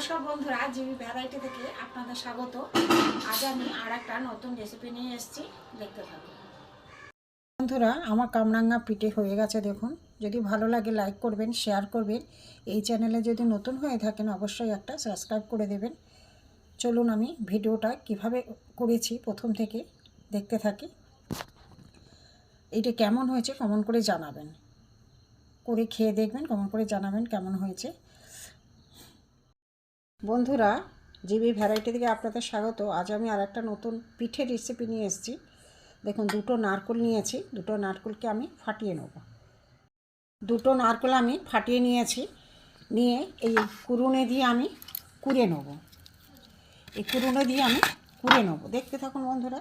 নমস্কার বন্ধুরা GB variety থেকে আপনাদের স্বাগত। আজ আমি আর একটা নতুন রেসিপি নিয়ে এসেছি, দেখতে থাকুন। বন্ধুরা, আমার কামরাঙ্গা পিঠে হয়ে গেছে, দেখুন। যদি ভালো লাগে লাইক করবেন শেয়ার করবেন। এই চ্যানেলে যদি নতুন হয়ে থাকেন, অবশ্যই একটা সাবস্ক্রাইব করে দেবেন। চলুন আমি ভিডিওটা কীভাবে করেছি প্রথম থেকে দেখতে থাকি। এইটা কেমন হয়েছে, কমন করে জানাবেন। করে খেয়ে দেখবেন, কমন করে জানাবেন কেমন হয়েছে। বন্ধুরা, জিবি ভ্যারাইটি থেকে আপনাদের স্বাগত। আজ আমি আর একটা নতুন পিঠের রেসিপি নিয়ে এসেছি। দেখুন, দুটো নারকোল নিয়েছি। দুটো নারকোলকে আমি ফাটিয়ে নেব। দুটো নারকোল আমি ফাটিয়ে নিয়েছি। নিয়ে এই কুরুনে দিয়ে আমি কুড়ে নেব। এই কুরুনে দিয়ে আমি কুড়ে নেব। দেখতে থাকুন বন্ধুরা।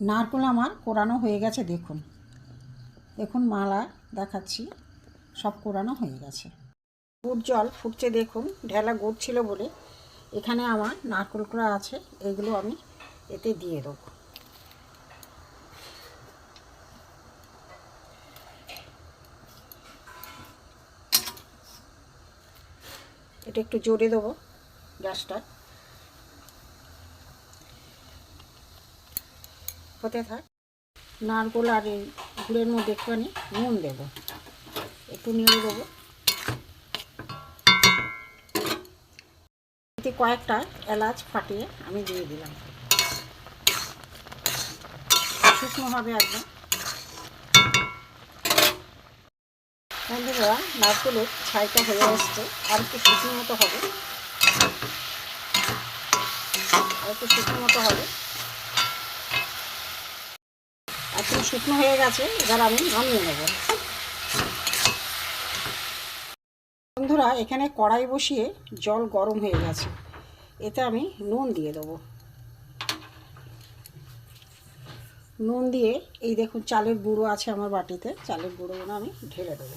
নারকোল আমার কোরানো হয়ে গেছে, দেখুন। দেখুন, মালা দেখাচ্ছি, সব কোরানো হয়ে গেছে। গুড় জল ফুটছে দেখুন, ঢেলা গুড় ছিল বলে। এখানে আমার নারকোল করা আছে, এগুলো আমি এতে দিয়ে দেবো। এটা একটু জোরে দেবো গ্যাসটা। হতে থাক। নারকোল আর এই গুড়ের মধ্যে একটুখানি নুন দেবো। একটু নিয়ে দেবো। এতে কয়েকটা এলাচ ফাটিয়ে আমি দিয়ে দিলাম। শুকনো হবে একদম। বন্ধুরা, নারকেলের ছাইটা হয়ে আসছে। আর একটু শুকনো মতো হবে। আর একটু শুকনো মতো হবে একটু শুকনো হয়ে গেছে, এবার আমি নামিয়ে নেব। বন্ধুরা, এখানে কড়াই বসিয়ে জল গরম হয়ে গেছে। এতে আমি নুন দিয়ে দেবো। নুন দিয়ে এই দেখুন, চালের গুঁড়ো আছে আমার বাটিতে। চালের গুঁড়োগুলো আমি ঢেলে দেবো।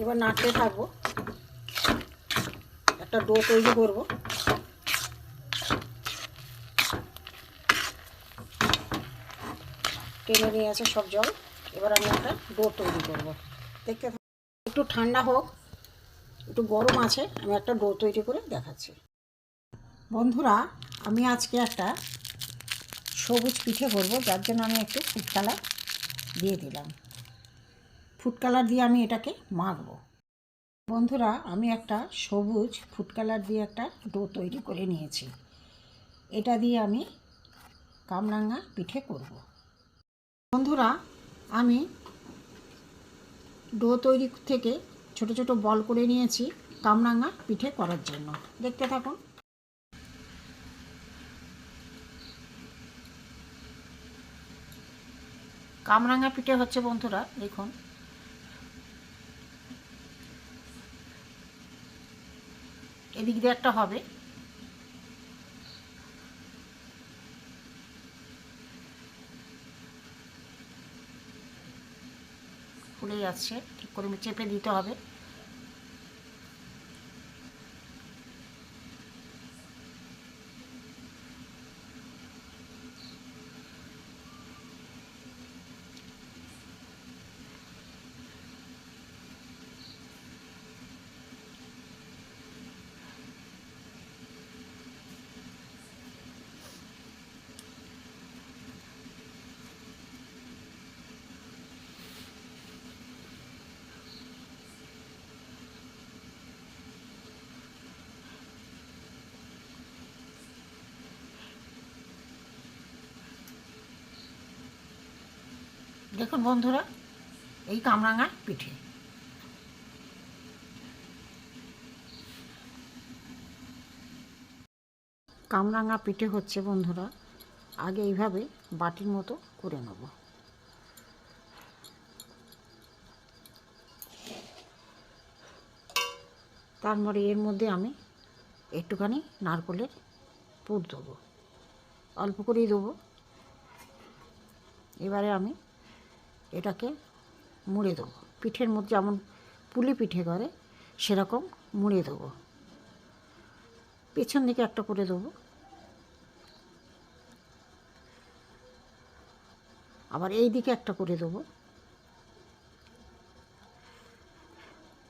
এবার নাড়তে থাকব। একটা ডো তৈরি করব। টেনে নিয়ে আছে সব জল। এবার আমি একটা ডো তৈরি করব। দেখতে একটু ঠান্ডা হোক, একটু গরম আছে, আমি একটা ডো তৈরি করে দেখাচ্ছি। বন্ধুরা, আমি আজকে একটা সবুজ পিঠে করব, যার জন্য আমি একটু ফুড কালার দিয়ে দিলাম। ফুড কালার দিয়ে আমি এটাকে মাখবো। বন্ধুরা, আমি একটা সবুজ ফুড কালার দিয়ে একটা ডো তৈরি করে নিয়েছি। এটা দিয়ে আমি কামরাঙ্গা পিঠে করব। বন্ধুরা, আমি ডো তৈরি থেকে ছোট ছোট বল করে নিয়েছি কামরাঙা পিঠে করার জন্য। দেখতে থাকুন। কামরাঙা পিঠে হচ্ছে বন্ধুরা, দেখুন। এদিক দিয়ে একটা হবে। ফুলে আসছে ঠিক করে চেপে দিতে হবে। দেখুন বন্ধুরা, এই কামরাঙা পিঠে। কামরাঙা পিঠে হচ্ছে বন্ধুরা, আগে এইভাবে বাটির মতো করে নেব। তারপরে এর মধ্যে আমি একটুখানি নারকলের পুর দেবো। অল্প করেই দেবো। এবারে আমি এটাকে মুড়ে দেবো। পিঠের মধ্যে যেমন পুলি পিঠে করে, সেরকম মুড়ে দেবো। পেছন দিকে একটা করে দেবো। আবার এই দিকে একটা করে দেবো।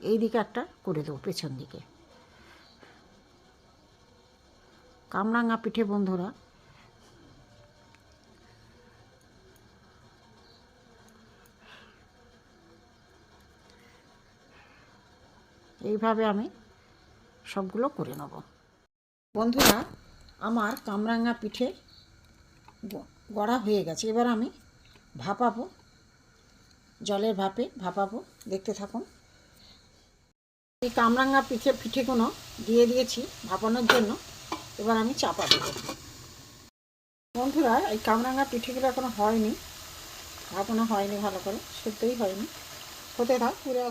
এই দিকে একটা করে দেবো পেছন দিকে। কামরাঙা পিঠে বন্ধুরা এইভাবে আমি সবগুলো করে নেব। বন্ধুরা, আমার কামরাঙা পিঠে গড়া হয়ে গেছে। এবার আমি ভাপাবো, জলের ভাপে ভাপাবো। দেখতে থাকুন। এই কামরাঙা পিঠে, পিঠেগুলো দিয়ে দিয়েছি ভাপানোর জন্য। এবার আমি চাপা দেবো। বন্ধুরা, এই কামরাঙা পিঠেগুলো এখনও হয়নি। ভাপানো হয়নি ভালো করে, সেদ্ধই হয়নি। হতে থাক পুরো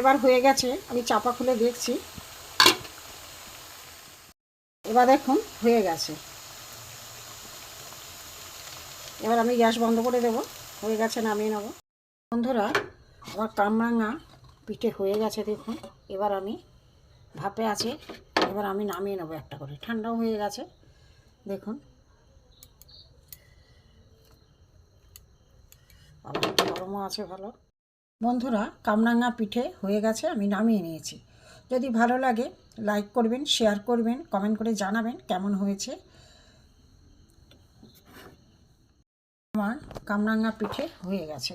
এবার হয়ে গেছে, আমি চাপা খুলে দেখছি। এবার দেখুন, হয়ে গেছে। এবার আমি গ্যাস বন্ধ করে দেবো, হয়ে গেছে, নামিয়ে নেব। বন্ধুরা, আমার কামরাঙা পিঠে হয়ে গেছে, দেখুন। এবার আমি ভাপে আছে, এবার আমি নামিয়ে নেব একটা করে। ঠান্ডাও হয়ে গেছে, দেখুন। গরমও আছে, ভালো। বন্ধুরা, কামরাঙা পিঠে হয়ে গেছে, আমি নামিয়ে নিয়েছি। যদি ভালো লাগে লাইক করবেন শেয়ার করবেন কমেন্ট করে জানাবেন কেমন হয়েছে। আমার কামরাঙা পিঠে হয়ে গেছে।